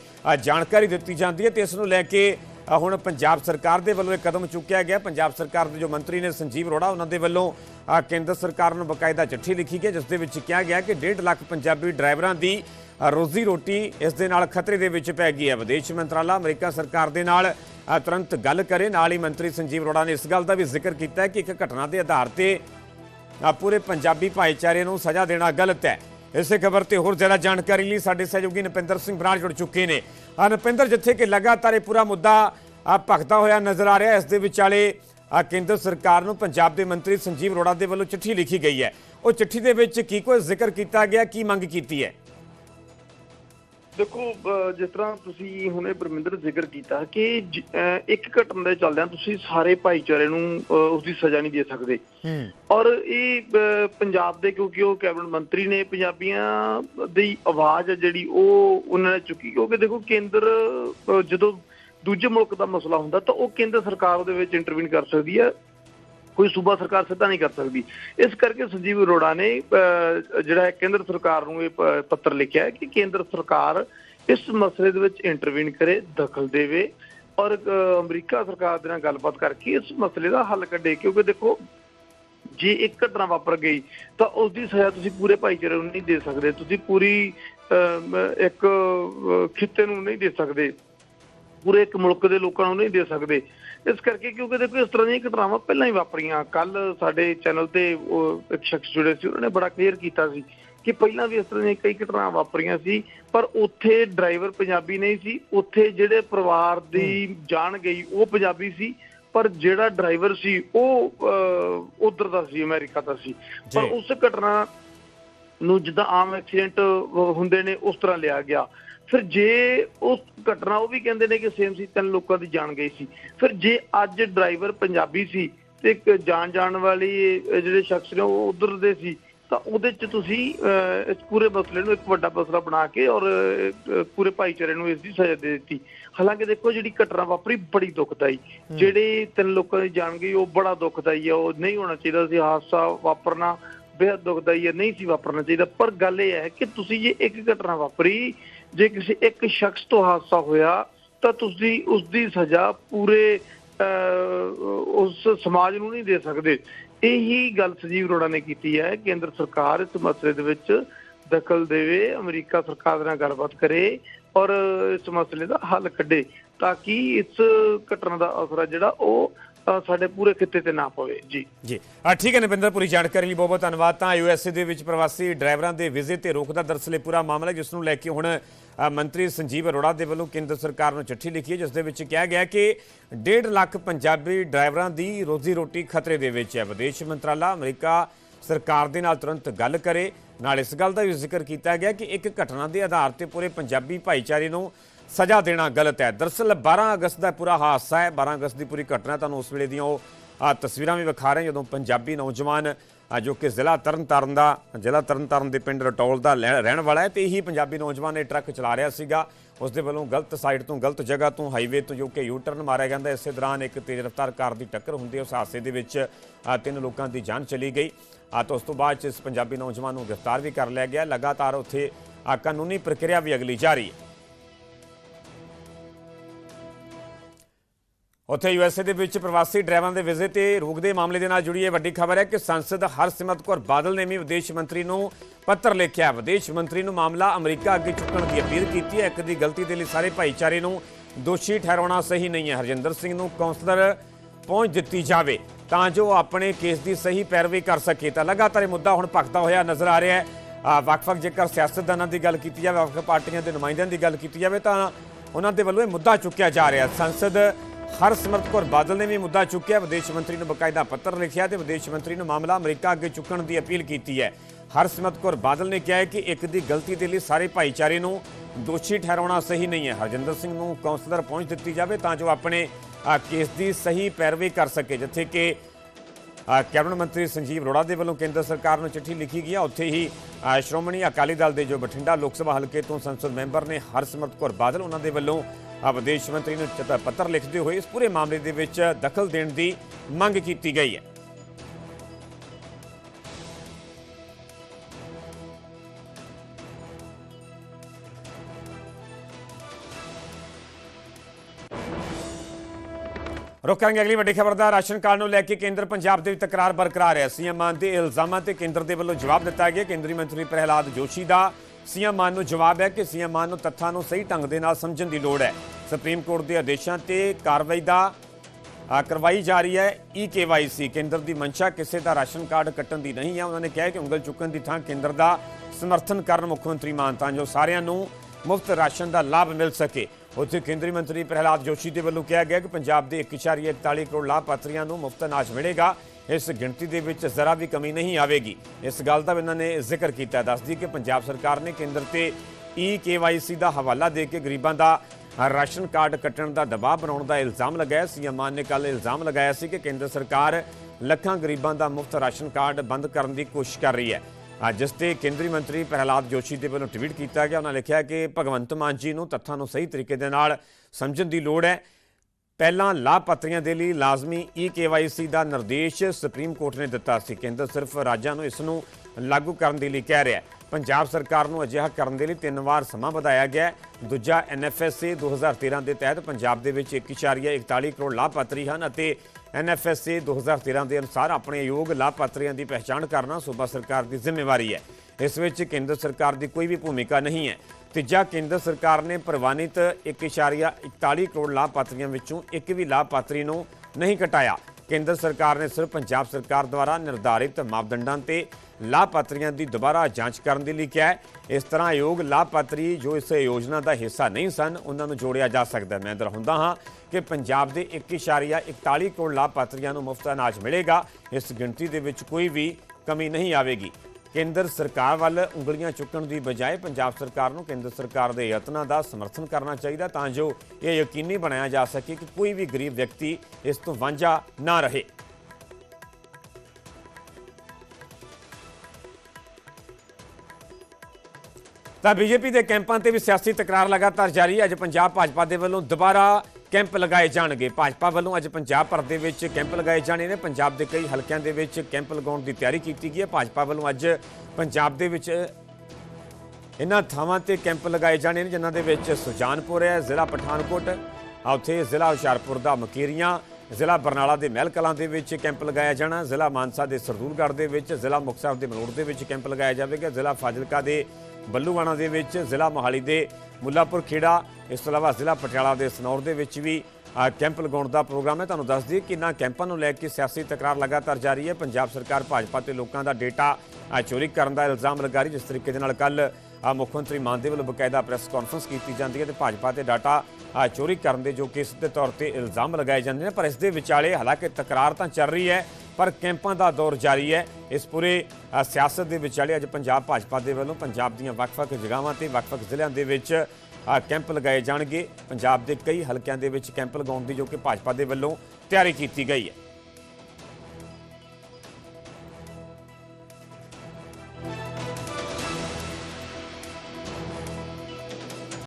ਜਾਣਕਾਰੀ ਦਿੱਤੀ ਜਾਂਦੀ ਹੈ ਤੇ ਇਸ ਨੂੰ ਲੈ ਕੇ ਹੁਣ ਪੰਜਾਬ ਸਰਕਾਰ ਦੇ ਵੱਲੋਂ ਇਹ ਕਦਮ ਚੁੱਕਿਆ ਗਿਆ। ਪੰਜਾਬ ਸਰਕਾਰ ਦੇ ਜੋ ਮੰਤਰੀ ਨੇ ਸੰਜੀਵ ਅਰੋੜਾ, ਉਹਨਾਂ ਦੇ ਵੱਲੋਂ ਕੇਂਦਰ ਸਰਕਾਰ ਨੂੰ ਬਕਾਇਦਾ ਚਿੱਠੀ ਲਿਖੀ ਗਈ, ਜਿਸ ਦੇ ਵਿੱਚ ਕਿਹਾ ਗਿਆ ਕਿ 1.5 ਲੱਖ ਪੰਜਾਬੀ ਡਰਾਈਵਰਾਂ ਦੀ ਰੋਜ਼ੀ ਰੋਟੀ ਇਸ ਦੇ ਨਾਲ ਖਤਰੇ ਦੇ ਵਿੱਚ ਪੈ ਗਈ ਹੈ। ਵਿਦੇਸ਼ ਮੰਤਰਾਲਾ ਅਮਰੀਕਾ ਸਰਕਾਰ ਦੇ ਨਾਲ ਤੁਰੰਤ ਗੱਲ ਕਰੇ। ਨਾਲ ਹੀ ਮੰਤਰੀ ਸੰਜੀਵ ਅਰੋੜਾ ਨੇ ਇਸ ਗੱਲ ਦਾ ਵੀ ਜ਼ਿਕਰ ਕੀਤਾ ਕਿ ਇੱਕ ਘਟਨਾ ਦੇ ਆਧਾਰ ਤੇ ਪੂਰੇ ਪੰਜਾਬੀ ਭਾਈਚਾਰੇ ਨੂੰ ਸਜ਼ਾ ਦੇਣਾ ਗਲਤ ਹੈ। ਇਸੇ ਖਬਰ ਤੇ ਹੋਰ ਜ਼ਿਆਦਾ ਜਾਣਕਾਰੀ ਲਈ ਸਾਡੇ ਸਹਿਯੋਗੀ ਨਪਿੰਦਰ ਸਿੰਘ ਬਰਾੜ ਜੁੜ ਚੁੱਕੇ ਨੇ। ਆ ਨਪਿੰਦਰ, ਜਿੱਥੇ ਕਿ ਲਗਾਤਾਰ ਇਹ ਪੂਰਾ ਮੁੱਦਾ ਭਖਦਾ ਹੋਇਆ ਨਜ਼ਰ ਆ ਰਿਹਾ, ਇਸ ਦੇ ਵਿਚਾਲੇ ਕੇਂਦਰ ਸਰਕਾਰ ਨੂੰ ਪੰਜਾਬ ਦੇ ਮੰਤਰੀ ਸੰਜੀਵ ਅਰੋੜਾ ਦੇ ਵੱਲੋਂ ਚਿੱਠੀ ਲਿਖੀ ਗਈ ਹੈ। ਉਹ ਚਿੱਠੀ ਦੇ ਵਿੱਚ ਕੀ ਕੋਈ ਜ਼ਿਕਰ ਕੀਤਾ ਗਿਆ, ਕੀ ਮੰਗ ਕੀਤੀ ਹੈ? ਦੇਖੋ ਜਿਸ ਤਰ੍ਹਾਂ ਤੁਸੀਂ ਹੁਣੇ ਪਰਮਿੰਦਰ ਜ਼ਿਕਰ ਕੀਤਾ ਕਿ ਇੱਕ ਘਟਨਾ ਦੇ ਚੱਲਦਿਆਂ ਤੁਸੀਂ ਸਾਰੇ ਭਾਈਚਾਰੇ ਨੂੰ ਉਸ ਦੀ ਸਜ਼ਾ ਨਹੀਂ ਦੇ ਸਕਦੇ। ਔਰ ਇਹ ਪੰਜਾਬ ਦੇ ਕਿਉਂਕਿ ਉਹ ਕੈਬਨਿਟ ਮੰਤਰੀ ਨੇ ਪੰਜਾਬੀਆਂ ਦੀ ਆਵਾਜ਼ ਜਿਹੜੀ ਉਹ ਉਹਨਾਂ ਨੇ ਚੁੱਕੀ। ਕਿਉਂਕਿ ਦੇਖੋ ਕੇਂਦਰ ਜਦੋਂ ਦੂਜੇ ਮੁਲਕ ਦਾ ਮਸਲਾ ਹੁੰਦਾ ਤਾਂ ਉਹ ਕੇਂਦਰ ਸਰਕਾਰ ਉਹਦੇ ਵਿੱਚ ਇੰਟਰਵੀਨ ਕਰ ਸਕਦੀ ਹੈ ਕੋਈ ਸੂਬਾ ਸਰਕਾਰ ਸਿੱਧਾ ਨਹੀਂ ਕਰ ਸਕਦੀ। ਇਸ ਕਰਕੇ ਸੰਜੀਵ ਅਰੋੜਾ ਨੇ ਜਿਹੜਾ ਹੈ ਕੇਂਦਰ ਸਰਕਾਰ ਨੂੰ ਇਹ ਪੱਤਰ ਲਿਖਿਆ ਹੈ ਕਿ ਕੇਂਦਰ ਸਰਕਾਰ ਇਸ ਮਸਲੇ ਦੇ ਵਿੱਚ ਇੰਟਰਵੀਨ ਕਰੇ ਦਖਲ ਦੇਵੇ ਔਰ ਅਮਰੀਕਾ ਸਰਕਾਰ ਦੇ ਨਾਲ ਗੱਲਬਾਤ ਕਰਕੇ ਇਸ ਮਸਲੇ ਦਾ ਹੱਲ ਕੱਢੇ। ਕਿਉਂਕਿ ਦੇਖੋ ਜੇ ਇੱਕ ਘਟਨਾ ਵਾਪਰ ਗਈ ਤਾਂ ਉਸ ਦੀ ਸਜ਼ਾ ਤੁਸੀਂ ਪੂਰੇ ਭਾਈਚਾਰੇ ਨੂੰ ਨਹੀਂ ਦੇ ਸਕਦੇ। ਤੁਸੀਂ ਪੂਰੀ ਅਮ, ਇੱਕ ਖਿੱਤੇ ਨੂੰ ਨਹੀਂ ਦੇ ਸਕਦੇ। ਪੂਰੇ ਇੱਕ ਮੁਲਕ ਦੇ ਲੋਕਾਂ ਨੂੰ ਨਹੀਂ ਦੇ ਸਕਦੇ। ਇਸ ਕਰਕੇ ਕਿਉਂਕਿ ਦੇਖੋ ਇਸ ਤਰ੍ਹਾਂ ਦੀਆਂ ਘਟਨਾਵਾਂ ਪਹਿਲਾਂ ਹੀ ਵਾਪਰੀਆਂ। ਕੱਲ ਸਾਡੇ ਚੈਨਲ ਤੇ ਇੱਕ ਸ਼ਖਸ ਜੁੜੇ ਸੀ ਉਹਨਾਂ ਨੇ ਬੜਾ ਕਲੀਅਰ ਕੀਤਾ ਸੀ ਕਿ ਪਹਿਲਾਂ ਵੀ ਇਸ ਤਰ੍ਹਾਂ ਦੀਆਂ ਕਈ ਘਟਨਾਵਾਂ ਵਾਪਰੀਆਂ ਸੀ ਪਰ ਉੱਥੇ ਡਰਾਈਵਰ ਪੰਜਾਬੀ ਨਹੀਂ ਸੀ ਉੱਥੇ ਜਿਹੜੇ ਪਰਿਵਾਰ ਦੀ ਜਾਨ ਗਈ ਉਹ ਪੰਜਾਬੀ ਸੀ ਪਰ ਜਿਹੜਾ ਡਰਾਈਵਰ ਸੀ ਉਹ ਉਧਰ ਦਾ ਸੀ ਅਮਰੀਕਾ ਦਾ ਸੀ। ਪਰ। ਉਸ ਘਟਨਾ ਨੂੰ ਜਿੱਦਾਂ ਆਮ ਐਕਸੀਡੈਂਟ ਹੁੰਦੇ ਨੇ ਉਸ ਤਰ੍ਹਾਂ ਲਿਆ ਗਿਆ। ਫਿਰ ਜੇ ਉਸ ਘਟਨਾ ਉਹ ਵੀ ਕਹਿੰਦੇ ਨੇ ਕਿ ਸੇਮ ਸੀ ਤਿੰਨ ਲੋਕਾਂ ਦੀ ਜਾਨ ਗਈ ਸੀ। ਫਿਰ ਜੇ ਅੱਜ ਡਰਾਈਵਰ ਪੰਜਾਬੀ ਸੀ ਤੇ ਇੱਕ ਜਾਣ ਜਾਣ ਵਾਲੀ ਜਿਹੜੇ ਸ਼ਖਸ ਨੇ ਉਹ ਉਧਰ ਦੇ ਸੀ ਤਾਂ ਉਹਦੇ ਚ ਤੁਸੀਂ ਇਸ ਪੂਰੇ ਮਸਲੇ ਨੂੰ ਇੱਕ ਵੱਡਾ ਮਸਲਾ ਬਣਾ ਕੇ ਔਰ ਪੂਰੇ ਭਾਈਚਾਰੇ ਨੂੰ ਇਸ ਦੀ ਸਜ਼ਾ ਦੇ ਦਿੱਤੀ। ਹਾਲਾਂਕਿ ਦੇਖੋ ਜਿਹੜੀ ਘਟਨਾ ਵਾਪਰੀ ਬੜੀ ਦੁਖਦਾਈ। ਜਿਹੜੇ ਤਿੰਨ ਲੋਕਾਂ ਦੀ ਜਾਨ ਗਈ ਉਹ ਬੜਾ ਦੁਖਦਾਈ ਹੈ ਉਹ ਨਹੀਂ ਹੋਣਾ ਚਾਹੀਦਾ ਸੀ ਹਾਦਸਾ ਵਾਪਰਨਾ। ਬੇहद ਦੁਖਦਾਈ ਹੈ ਨਹੀਂ ਸੀ ਵਾਪਰਨਾ ਚਾਹੀਦਾ। ਪਰ ਗੱਲ ਇਹ ਹੈ ਕਿ ਤੁਸੀਂ ਜੇ ਇੱਕ ਘਟਨਾ ਵਾਪਰੀ ਜੇ ਕਿਸੇ ਇੱਕ ਸ਼ਖਸ ਤੋਂ ਹਾਦਸਾ ਹੋਇਆ, ਤਾਂ ਤੁਸੀਂ ਉਸ ਦੀ ਸਜ਼ਾ ਪੂਰੇ ਉਸ ਸਮਾਜ ਨੂੰ ਨਹੀਂ ਦੇ ਸਕਦੇ। ਇਹੀ ਗੱਲ ਸੰਜੀਵ ਅਰੋੜਾ ਨੇ ਕੀਤੀ ਹੈ। ਕੇਂਦਰ ਸਰਕਾਰ ਇਸ ਮਸਲੇ ਦੇ ਵਿੱਚ ਦਖਲ ਦੇਵੇ, ਅਮਰੀਕਾ ਸਰਕਾਰ ਨਾਲ ਗੱਲਬਾਤ ਕਰੇ ਔਰ ਇਸ ਮਸਲੇ ਦਾ ਹੱਲ ਕੱਢੇ, ਤਾਂ ਕਿ ਇਸ ਘਟਨਾ ਦਾ ਅਸਰ ਹੈ ਜਿਹੜਾ ਉਹ ਸਾਡੇ ਪੂਰੇ ਖਿੱਤੇ ਤੇ ਨਾ ਪਵੇ, ਜੀ। ਜੀ। ਠੀਕ ਹੈ ਨਵਿੰਦਰ ਪੂਰੀ ਜਾਣਕਾਰੀ ਲਈ ਬਹੁਤ ਬਹੁਤ ਧੰਨਵਾਦ। ਤਾਂ ਯੂਐਸਏ ਦੇ ਵਿੱਚ ਪ੍ਰਵਾਸੀ ਡਰਾਈਵਰਾਂ ਦੇ ਵੀਜ਼ੇ ਤੇ ਰੋਕ ਦਾ ਦਰਅਸਲ ਪੂਰਾ ਮਾਮਲਾ, ਜਿਸ ਨੂੰ ਲੈ ਕੇ ਹੁਣ ਮੰਤਰੀ ਸੰਜੀਵ ਅਰੋੜਾ ਦੇ ਵੱਲੋਂ ਕੇਂਦਰ ਸਰਕਾਰ ਨੂੰ ਚਿੱਠੀ ਲਿਖੀ ਹੈ, ਜਿਸ ਦੇ ਵਿੱਚ ਕਿਹਾ ਗਿਆ ਕਿ 1.5 ਲੱਖ ਪੰਜਾਬੀ ਡਰਾਈਵਰਾਂ ਦੀ ਰੋਜ਼ੀ ਰੋਟੀ ਖਤਰੇ ਦੇ ਵਿੱਚ ਹੈ। ਵਿਦੇਸ਼ ਮੰਤਰਾਲਾ ਅਮਰੀਕਾ ਸਰਕਾਰ ਦੇ ਨਾਲ ਤੁਰੰਤ ਗੱਲ ਕਰੇ। ਨਾਲ ਇਸ ਗੱਲ ਦਾ ਵੀ ਜ਼ਿਕਰ ਕੀਤਾ ਗਿਆ ਕਿ ਇੱਕ ਘਟਨਾ ਦੇ ਆਧਾਰ ਤੇ ਪੂਰੇ ਪੰਜਾਬੀ ਭਾਈਚਾਰੇ ਨੂੰ ਸਜ਼ਾ ਦੇਣਾ ਗਲਤ ਹੈ। ਦਰਅਸਲ 12 ਅਗਸਤ ਦਾ ਪੂਰਾ ਹਾਦਸਾ ਹੈ। 12 ਅਗਸਤ ਦੀ ਪੂਰੀ ਘਟਨਾ ਤੁਹਾਨੂੰ ਉਸ ਵੇਲੇ ਦੀਆਂ ਉਹ ਤਸਵੀਰਾਂ ਵੀ ਵਿਖਾ ਰਹੇ ਜਦੋਂ ਪੰਜਾਬੀ ਨੌਜਵਾਨ ਜੋ ਕਿ ਜ਼ਿਲ੍ਹਾ ਤਰਨਤਾਰਨ ਦਾ, ਜ਼ਿਲ੍ਹਾ ਤਰਨਤਾਰਨ ਦੇ ਪਿੰਡ ਰਟੌਲ ਦਾ ਲੈ- ਰਹਿਣ ਵਾਲਾ ਹੈ, ਤੇ ਇਹੀ ਪੰਜਾਬੀ ਨੌਜਵਾਨ ਇਹ ਟਰੱਕ ਚਲਾ ਰਿਹਾ ਸੀਗਾ। ਉਸ ਦੇ ਵੱਲੋਂ ਗਲਤ ਸਾਈਡ ਤੋਂ ਗਲਤ ਜਗ੍ਹਾ ਤੋਂ ਹਾਈਵੇ ਤੋਂ ਜੋ ਕਿ ਯੂ ਟਰਨ ਮਾਰਿਆ ਜਾਂਦਾ ਇਸੇ ਦੌਰਾਨ ਇੱਕ ਤੇਜ਼ ਰਫ਼ਤਾਰ ਕਾਰ ਦੀ ਟੱਕਰ ਹੁੰਦੀ ਹੈ। ਉਸ ਹਾਦਸੇ ਦੇ ਵਿੱਚ ਤਿੰਨ ਲੋਕਾਂ ਦੀ ਜਾਨ ਚਲੀ ਗਈ। ਆ, ਤਾਂ ਉਸ ਤੋਂ ਬਾਅਦ 'ਚ ਇਸ ਪੰਜਾਬੀ ਨੌਜਵਾਨ ਨੂੰ ਗ੍ਰਿਫਤਾਰ ਵੀ ਕਰ ਲਿਆ ਗਿਆ। ਲਗਾਤਾਰ ਉੱਥੇ ਕਾਨੂੰਨੀ ਪ੍ਰਕਿਰਿਆ ਵੀ ਅਗਲੀ ਜਾਰੀ ਹੈ। ਉੱਥੇ ਯੂਐਸਏ ਦੇ ਵਿੱਚ ਪ੍ਰਵਾਸੀ ਡਰਾਈਵਰਾਂ ਦੇ ਵੀਜ਼ੇ ਤੇ ਰੋਕ ਦੇ ਮਾਮਲੇ ਦੇ ਨਾਲ ਜੁੜੀ ਇਹ ਵੱਡੀ ਖਬਰ ਹੈ ਕਿ ਸੰਸਦ ਹਰਸਿਮਰਤ ਕੌਰ ਬਾਦਲ ਨੇ ਵੀ ਵਿਦੇਸ਼ ਮੰਤਰੀ ਨੂੰ ਪੱਤਰ ਲਿਖਿਆ ਵਿਦੇਸ਼ ਮੰਤਰੀ ਨੂੰ ਮਾਮਲਾ ਅਮਰੀਕਾ ਅੱਗੇ ਚੁੱਕਣ ਦੀ ਅਪੀਲ ਕੀਤੀ ਹੈ। ਇੱਕ ਦੀ ਗਲਤੀ ਦੇ ਲਈ ਸਾਰੇ ਭਾਈਚਾਰੇ ਨੂੰ ਦੋਸ਼ੀ ਠਹਿਰਾਉਣਾ ਸਹੀ ਨਹੀਂ ਹੈ। ਹਰਜਿੰਦਰ ਸਿੰਘ ਨੂੰ ਕਾਉਂਸਲਰ ਪਹੁੰਚ ਦਿੱਤੀ ਜਾਵੇ ਤਾਂ ਜੋ ਆਪਣੇ ਕੇਸ ਦੀ ਸਹੀ ਪੈਰਵੀ ਕਰ ਸਕੇ। ਤਾਂ ਲਗਾਤਾਰ ਇਹ ਮੁੱਦਾ ਹੁਣ ਭਖਦਾ ਹੋਇਆ ਨਜ਼ਰ ਆ ਰਿਹਾ ਹੈ। ਆ, ਵੱਖ-ਵੱਖ ਜੇਕਰ ਸਿਆਸਤਦਾਨਾਂ ਦੀ ਗੱਲ ਕੀਤੀ ਜਾਵੇ ਵੱਖ ਪਾਰਟੀਆਂ ਦੇ ਨੁਮਾਇੰਦਿਆਂ ਦੀ ਗੱਲ ਕੀਤੀ ਜਾਵੇ ਤਾਂ ਉਹਨਾਂ ਦੇ ਵੱਲੋਂ ਇਹ ਮੁੱਦਾ ਚੁੱਕਿਆ ਜਾ ਰਿਹਾ ਸੰਸਦ ਹਰਸਿਮਰਤ ਕੌਰ ਬਾਦਲ ਨੇ ਵੀ ਮੁੱਦਾ ਚੁੱਕਿਆ। ਵਿਦੇਸ਼ ਮੰਤਰੀ ਨੂੰ ਬਕਾਇਦਾ ਪੱਤਰ ਲਿਖਿਆ ਤੇ ਵਿਦੇਸ਼ ਮੰਤਰੀ ਨੂੰ ਮਾਮਲਾ ਅਮਰੀਕਾ ਅੱਗੇ ਚੁੱਕਣ ਦੀ ਅਪੀਲ ਕੀਤੀ ਹੈ। ਹਰਸਿਮਰਤ ਕੌਰ ਬਾਦਲ ਨੇ ਕਿਹਾ ਹੈ ਕਿ ਇੱਕ ਦੀ ਗਲਤੀ ਦੇ ਲਈ ਸਾਰੇ ਭਾਈਚਾਰੇ ਨੂੰ ਦੋਸ਼ੀ ਠਹਿਰਾਉਣਾ ਸਹੀ ਨਹੀਂ ਹੈ। ਹਰਜਿੰਦਰ ਸਿੰਘ ਨੂੰ ਕਾਉਂਸਲਰ ਪਹੁੰਚ ਦਿੱਤੀ ਜਾਵੇ ਤਾਂ ਜੋ ਆਪਣੇ ਕੇਸ ਦੀ ਸਹੀ ਪੈਰਵੀ ਕਰ ਸਕੇ। ਜਿੱਥੇ ਕਿ ਕੈਬਨਿਟ ਮੰਤਰੀ ਸੰਜੀਵ ਅਰੋੜਾ ਦੇ ਵੱਲੋਂ ਕੇਂਦਰ ਸਰਕਾਰ ਨੂੰ ਚਿੱਠੀ ਲਿਖੀ ਗਈ ਹੈ। ਉੱਥੇ ਹੀ ਸ਼੍ਰੋਮਣੀ ਅਕਾਲੀ ਦਲ ਦੇ ਜੋ ਬਠਿੰਡਾ ਲੋਕ ਸਭਾ ਹਲਕੇ ਤੋਂ ਸੰਸਦ ਮੈਂਬਰ ਨੇ ਹਰਸਿਮਰਤ ਕੌਰ ਬਾਦਲ ਉਹਨਾਂ ਦੇ ਵੱਲੋਂ ਵਿਦੇਸ਼ ਮੰਤਰੀ ਨੂੰ ਪੱਤਰ ਲਿਖਦੇ ਹੋਏ ਇਸ ਪੂਰੇ ਮਾਮਲੇ ਦੇ ਵਿੱਚ ਦਖਲ ਦੇਣ ਦੀ ਮੰਗ ਕੀਤੀ ਗਈ ਹੈ। ਰੋਕਾਂਗੇ ਅਗਲੀ ਵੱਡੀ ਖਬਰ ਦਾ। ਰਾਸ਼ਨ ਕਾਰਡ ਨੂੰ ਲੈ ਕੇ ਕੇਂਦਰ ਪੰਜਾਬ ਦੇ ਵਿੱਚ ਤਕਰਾਰ ਬਰਕਰਾਰ ਹੈ। ਸੀਐਮ ਮਾਨ ਦੇ ਇਲਜ਼ਾਮਾਂ ਤੇ ਕੇਂਦਰ ਦੇ ਵੱਲੋਂ ਜਵਾਬ ਦਿੱਤਾ ਗਿਆ। ਕੇਂਦਰੀ ਮੰਤਰੀ ਪ੍ਰਹਿਲਾਦ ਜੋਸ਼ੀ ਦਾ ਸੀਐਮ ਮਾਨ ਨੂੰ ਜਵਾਬ ਹੈ ਕਿ ਸੀਐਮ ਮਾਨ ਨੂੰ ਤੱਥਾਂ ਨੂੰ ਸਹੀ ਢੰਗ ਦੇ ਨਾਲ ਸਮਝਣ ਦੀ ਲੋੜ ਹੈ। ਸੁਪਰੀਮ ਕੋਰਟ ਦੇ ਆਦੇਸ਼ਾਂ ਤੇ ਕਾਰਵਾਈ ਦਾ ਕਰਵਾਈ ਜਾ ਰਹੀ ਹੈ। ਈ ਕੇਵਾਈਸੀ ਕੇਂਦਰ ਦੀ ਮੰਸ਼ਾ ਕਿਸੇ ਦਾ ਰਾਸ਼ਨ ਕਾਰਡ ਕੱਟਣ ਦੀ ਨਹੀਂ ਹੈ। ਉਹਨਾਂ ਨੇ ਕਿਹਾ ਕਿ ਉਂਗਲ ਚੁੱਕਣ ਦੀ ਥਾਂ ਕੇਂਦਰ ਦਾ ਸਮਰਥਨ ਕਰਨ ਮੁੱਖ ਮੰਤਰੀ ਮਾਨ ਤਾਂ ਜੋ ਸਾਰਿਆਂ ਨੂੰ ਮੁਫਤ ਰਾਸ਼ਨ ਦਾ ਲਾਭ ਮਿਲ ਸਕੇ। ਉੱਥੇ ਕੇਂਦਰੀ ਮੰਤਰੀ ਪ੍ਰਹਿਲਾਦ ਜੋਸ਼ੀ ਦੇ ਵੱਲੋਂ ਕਿਹਾ ਗਿਆ ਕਿ ਪੰਜਾਬ ਦੇ 1.41 ਕਰੋੜ ਲਾਭਪਾਤਰੀਆਂ ਨੂੰ ਮੁਫਤ ਅਨਾਜ ਮਿਲੇਗਾ। ਇਸ ਗਿਣਤੀ ਦੇ ਵਿੱਚ ਜ਼ਰਾ ਵੀ ਕਮੀ ਨਹੀਂ ਆਵੇਗੀ। ਇਸ ਗੱਲ ਦਾ ਵੀ ਇਹਨਾਂ ਨੇ ਜ਼ਿਕਰ ਕੀਤਾ ਦੱਸਦੀ ਕਿ ਪੰਜਾਬ ਸਰਕਾਰ ਨੇ ਕੇਂਦਰ ਤੇ ਈ ਕੇਵਾਈਸੀ ਦਾ ਹਵਾਲਾ ਦੇ ਕੇ ਗਰੀਬਾਂ ਦਾ ਰਾਸ਼ਨ ਕਾਰਡ ਕੱਟਣ ਦਾ ਦਬਾਅ ਬਣਾਉਣ ਦਾ ਇਲਜ਼ਾਮ ਲਗਾਇਆ। ਸੀ ਮਾਨ ਨੇ ਕੱਲ ਇਲਜ਼ਾਮ ਲਗਾਇਆ ਸੀ ਕਿ ਕੇਂਦਰ ਸਰਕਾਰ ਲੱਖਾਂ ਗਰੀਬਾਂ ਦਾ ਮੁਫਤ ਰਾਸ਼ਨ ਕਾਰਡ ਬੰਦ ਕਰਨ ਦੀ ਕੋਸ਼ਿਸ਼ ਕਰ ਰਹੀ ਹੈ। ਜਿਸ ਤੇ ਕੇਂਦਰੀ ਮੰਤਰੀ ਪ੍ਰਹਿਲਾਦ ਜੋਸ਼ੀ ਦੇ ਵੱਲੋਂ ਟਵੀਟ ਕੀਤਾ ਗਿਆ। ਉਹਨਾਂ ਲਿਖਿਆ ਕਿ ਭਗਵੰਤ ਮਾਨ ਜੀ ਨੂੰ ਤੱਥਾਂ ਨੂੰ ਸਹੀ ਤਰੀਕੇ ਦੇ ਨਾਲ ਸਮਝਣ ਦੀ ਲੋੜ ਹੈ। ਪਹਿਲਾਂ ਲਾਭਪਾਤਰੀਆਂ ਦੇ ਲਈ ਲਾਜ਼ਮੀ ਈ ਕੇਵਾਈਸੀ ਦਾ ਨਿਰਦੇਸ਼ ਸੁਪਰੀਮ ਕੋਰਟ ਨੇ ਦਿੱਤਾ ਸੀ। ਕੇਂਦਰ ਸਿਰਫ ਰਾਜਾਂ ਨੂੰ ਇਸ ਨੂੰ ਲਾਗੂ ਕਰਨ ਦੇ ਲਈ ਕਹਿ ਰਿਹਾ ਹੈ। ਪੰਜਾਬ ਸਰਕਾਰ ਨੂੰ ਅਜਿਹਾ ਕਰਨ ਦੇ ਲਈ ਤਿੰਨ ਵਾਰ ਸਮਾਂ ਵਧਾਇਆ ਗਿਆ ਹੈ। ਦੂਜਾ ਐਨਐਫਐਸਏ 2013 ਦੇ ਤਹਿਤ ਪੰਜਾਬ ਦੇ ਵਿੱਚ 1.41 ਕਰੋੜ ਲਾਭਪਾਤਰੀ ਹਨ ਅਤੇ ਐਨਐਫਐਸਏ 2013 ਦੇ ਅਨੁਸਾਰ ਆਪਣੇ ਯੋਗ ਲਾਭਪਾਤਰੀਆਂ ਦੀ ਪਹਿਚਾਣ ਕਰਨਾ ਸੂਬਾ ਸਰਕਾਰ ਦੀ ਜ਼ਿੰਮੇਵਾਰੀ ਹੈ। ਇਸ ਵਿੱਚ ਕੇਂਦਰ ਸਰਕਾਰ ਦੀ ਕੋਈ ਵੀ ਭੂਮਿਕਾ ਨਹੀਂ ਹੈ। ਤੀਜਾ ਕੇਂਦਰ ਸਰਕਾਰ ਨੇ ਪ੍ਰਵਾਨਿਤ 1.41 ਕਰੋੜ ਲਾਭਪਾਤਰੀਆਂ ਵਿੱਚੋਂ ਇੱਕ ਵੀ ਲਾਭਪਾਤਰੀ ਨੂੰ ਨਹੀਂ ਘਟਾਇਆ। ਕੇਂਦਰ ਸਰਕਾਰ ਨੇ ਸਿਰਫ ਪੰਜਾਬ ਸਰਕਾਰ ਦੁਆਰਾ ਨਿਰਧਾਰਿਤ ਮਾਪਦੰਡਾਂ ਤੇ ਲਾਭਪਾਤਰੀਆਂ ਦੀ ਦੁਬਾਰਾ ਜਾਂਚ ਕਰਨ ਦੇ ਲਈ ਕਿਹਾ ਹੈ। ਇਸ ਤਰ੍ਹਾਂ ਯੋਗ ਲਾਭਪਾਤਰੀ ਜੋ ਇਸ ਯੋਜਨਾ ਦਾ ਹਿੱਸਾ ਨਹੀਂ ਸਨ, ਉਹਨਾਂ ਨੂੰ ਜੋੜਿਆ ਜਾ ਸਕਦਾ ਹੈ। ਮੈਂ ਦਰਹੁੰਦਾ ਹਾਂ ਕਿ ਪੰਜਾਬ ਦੇ 1.41 ਕਰੋੜ ਲਾਭਪਾਤਰੀਆਂ ਨੂੰ ਮੁਫਤ ਅਨਾਜ ਮਿਲੇਗਾ। ਇਸ ਗਿਣਤੀ ਦੇ ਵਿੱਚ ਕੋਈ ਵੀ ਕਮੀ ਨਹੀਂ ਆਵੇਗੀ। ਕੇਂਦਰ ਸਰਕਾਰ ਵੱਲ ਉਂਗਲੀਆਂ ਚੁੱਕਣ ਦੀ ਬਜਾਏ ਪੰਜਾਬ ਸਰਕਾਰ ਨੂੰ ਕੇਂਦਰ ਸਰਕਾਰ ਦੇ ਯਤਨਾਂ ਦਾ ਸਮਰਥਨ ਕਰਨਾ ਚਾਹੀਦਾ ਤਾਂ ਜੋ ਇਹ ਯਕੀਨੀ ਬਣਾਇਆ ਜਾ ਸਕੇ ਕਿ ਕੋਈ ਵੀ ਗਰੀਬ ਵਿਅਕਤੀ ਇਸ ਤੋਂ ਵਾਂਝਾ ਨਾ ਰਹੇ। ਤਾਂ ਬੀਜੇਪੀ ਦੇ ਕੈਂਪਾਂ ਤੇ ਵੀ ਸਿਆਸੀ ਤਕਰਾਰ ਲਗਾਤਾਰ ਜਾਰੀ ਹੈ। ਅੱਜ ਪੰਜਾਬ ਭਾਜਪਾ ਦੇ ਵੱਲੋਂ ਦੁਬਾਰਾ ਕੈਂਪ ਲਗਾਏ ਜਾਣਗੇ। ਭਾਜਪਾ ਵੱਲੋਂ ਅੱਜ ਪੰਜਾਬ ਭਰ ਦੇ ਵਿੱਚ ਕੈਂਪ ਲਗਾਏ ਜਾਣੇ ਨੇ। ਪੰਜਾਬ ਦੇ ਕਈ ਹਲਕਿਆਂ ਦੇ ਵਿੱਚ ਕੈਂਪ ਲਗਾਉਣ ਦੀ ਤਿਆਰੀ ਕੀਤੀ ਗਈ ਹੈ। ਭਾਜਪਾ ਵੱਲੋਂ ਅੱਜ ਪੰਜਾਬ ਦੇ ਵਿੱਚ ਇਹਨਾਂ ਥਾਵਾਂ ਤੇ ਕੈਂਪ ਲਗਾਏ ਜਾਣੇ ਨੇ, ਜਿਨ੍ਹਾਂ ਦੇ ਵਿੱਚ ਸੁਜਾਨਪੁਰ ਹੈ, ਜ਼ਿਲ੍ਹਾ ਪਠਾਨਕੋਟ ਉੱਥੇ ਜ਼ਿਲ੍ਹਾ ਹੁਸ਼ਿਆਰਪੁਰ ਦਾ ਮਕੀਰੀਆਂ, ਜ਼ਿਲ੍ਹਾ ਬਰਨਾਲਾ ਦੇ ਮਹਿਲ ਕਲਾਂ ਦੇ ਵਿੱਚ ਕੈਂਪ ਲਗਾਇਆ ਜਾਣਾ, ਜ਼ਿਲ੍ਹਾ ਮਾਨਸਾ ਦੇ ਸਰਦੂਲਗੜ੍ਹ ਦੇ ਵਿੱਚ, ਜ਼ਿਲ੍ਹਾ ਮੁਕਤਸਰ ਦੇ ਮਲੋੜ ਦੇ ਵਿੱਚ ਕੈਂਪ ਲਗਾਇਆ ਜਾਵੇਗਾ, ਜ਼ਿਲ੍ਹਾ ਫਾਜ਼ਿਲਕਾ ਦੇ ਬੱਲੂਵਾਣਾ ਦੇ ਵਿੱਚ ਜ਼ਿਲ੍ਹਾ ਮੋਹਾਲੀ ਦੇ ਮੁੱਲਾਪੁਰ ਖੇੜਾ, ਇਸ ਤੋਂ ਇਲਾਵਾ ਜ਼ਿਲ੍ਹਾ ਪਟਿਆਲਾ ਦੇ ਸਨੌਰ ਦੇ ਵਿੱਚ ਵੀ ਕੈਂਪ ਲਗਾਉਣ ਦਾ ਪ੍ਰੋਗਰਾਮ ਹੈ। ਤੁਹਾਨੂੰ ਦੱਸ ਦਈਏ ਕਿ ਇਹਨਾਂ ਕੈਂਪਾਂ ਨੂੰ ਲੈ ਕੇ ਸਿਆਸੀ ਤਕਰਾਰ ਲਗਾਤਾਰ ਜਾਰੀ ਹੈ। ਪੰਜਾਬ ਸਰਕਾਰ ਭਾਜਪਾ ਤੇ ਲੋਕਾਂ ਦਾ ਡੇਟਾ ਚੋਰੀ ਕਰਨ ਦਾ ਇਲਜ਼ਾਮ ਲਗਾ ਰਹੀ ਜਿਸ ਤਰੀਕੇ ਦੇ ਨਾਲ ਕੱਲ ਮੁੱਖ ਮੰਤਰੀ ਮਾਨ ਦੇ ਵੱਲੋਂ ਬਕਾਇਦਾ ਪ੍ਰੈਸ ਕਾਨਫਰੰਸ ਕੀਤੀ ਜਾਂਦੀ ਹੈ ਤੇ ਭਾਜਪਾ ਤੇ ਡਾਟਾ ਚੋਰੀ ਕਰਨ ਦੇ ਜੋ ਕਿ ਸਿੱਧੇ ਤੌਰ ਤੇ ਇਲਜ਼ਾਮ ਲਗਾਏ ਜਾਂਦੇ ਨੇ। ਪਰ ਇਸ ਦੇ ਵਿਚਾਲੇ ਹਾਲਾਂਕਿ ਤਕਰਾਰ ਤਾਂ ਚੱਲ ਰਹੀ ਹੈ ਪਰ ਕੈਂਪਾਂ ਦਾ ਦੌਰ ਜਾਰੀ ਹੈ। ਇਸ ਪੂਰੇ ਸਿਆਸਤ ਦੇ ਵਿਚਾਲੇ ਅੱਜ ਪੰਜਾਬ ਭਾਜਪਾ ਦੇ ਵੱਲੋਂ ਪੰਜਾਬ ਦੀਆਂ ਵੱਖ-ਵੱਖ ਜਗ੍ਹਾਵਾਂ ਤੇ ਵੱਖ-ਵੱਖ ਜ਼ਿਲ੍ਹਿਆਂ ਦੇ ਵਿੱਚ ਕੈਂਪ ਲਗਾਏ ਜਾਣਗੇ। ਪੰਜਾਬ ਦੇ ਕਈ ਹਲਕਿਆਂ ਦੇ ਵਿੱਚ ਕੈਂਪ ਲਗਾਉਣ ਦੀ ਜੋ ਕਿ ਭਾਜਪਾ ਦੇ ਵੱਲੋਂ ਤਿਆਰੀ ਕੀਤੀ ਗਈ ਹੈ।